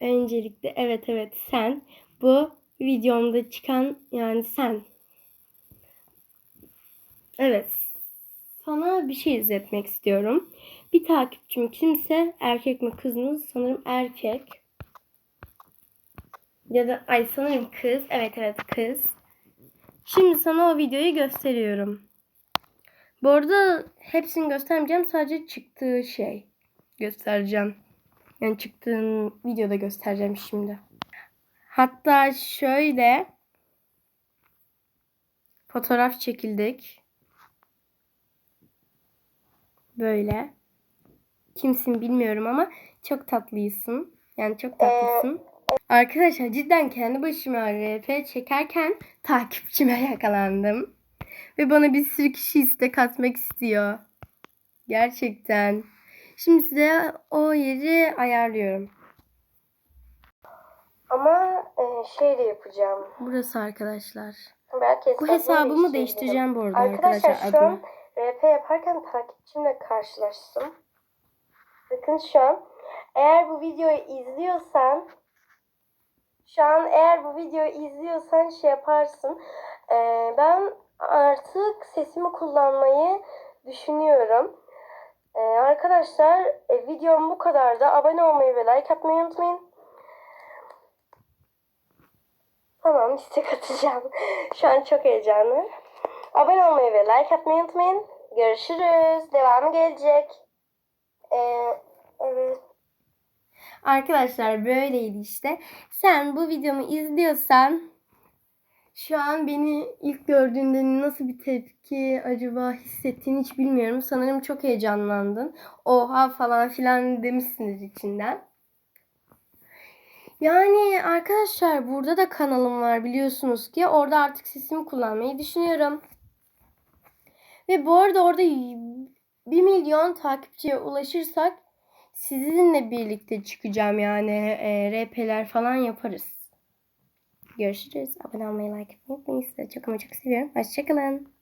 Öncelikle evet evet sen bu videomda çıkan yani sen. Evet. Sana bir şey izletmek istiyorum. Bir takipçim kimse erkek mi kız mı? Sanırım erkek. Ya da ay sanırım kız. Evet evet kız. Şimdi sana o videoyu gösteriyorum. Bu arada hepsini göstermeyeceğim. Sadece çıktığı şey göstereceğim. Yani çıktığın videoda göstereceğim şimdi. Hatta şöyle fotoğraf çekildik. Böyle. Kimsin bilmiyorum ama çok tatlısın. Yani çok tatlısın. Arkadaşlar cidden kendi başıma RP çekerken takipçime yakalandım. Ve bana bir sürü kişi istek atmak istiyor. Gerçekten. Şimdi size o yeri ayarlıyorum. Ama e, şey de yapacağım. Burası arkadaşlar. Belki Bu hesabımı değiştireceğim bu arada Arkadaşlar, arkadaşlar. şu an adımı. RP yaparken takipçimle karşılaştım. Bakın şu an eğer bu videoyu izliyorsan şu an eğer bu videoyu izliyorsan şey yaparsın. Ee, ben artık sesimi kullanmayı düşünüyorum. Ee, arkadaşlar e, videom bu kadar da abone olmayı ve like atmayı unutmayın. Tamam istek atacağım. Şu an çok heyecanlı. Abone olmayı ve like atmayı unutmayın. Görüşürüz. Devamı gelecek. Ee, evet. Arkadaşlar böyleydi işte. Sen bu videomu izliyorsan şu an beni ilk gördüğünde nasıl bir tepki acaba hissettiğini hiç bilmiyorum. Sanırım çok heyecanlandın. Oha falan filan demişsiniz içinden. Yani arkadaşlar burada da kanalım var biliyorsunuz ki. Orada artık sesimi kullanmayı düşünüyorum. Ve bu arada orada 1 milyon takipçiye ulaşırsak sizinle birlikte çıkacağım yani e, RP'ler falan yaparız. Görüşürüz. Abone olmayı, like etmeyi unutmayın. Sizi çok ama çok seviyorum. Hoşçakalın.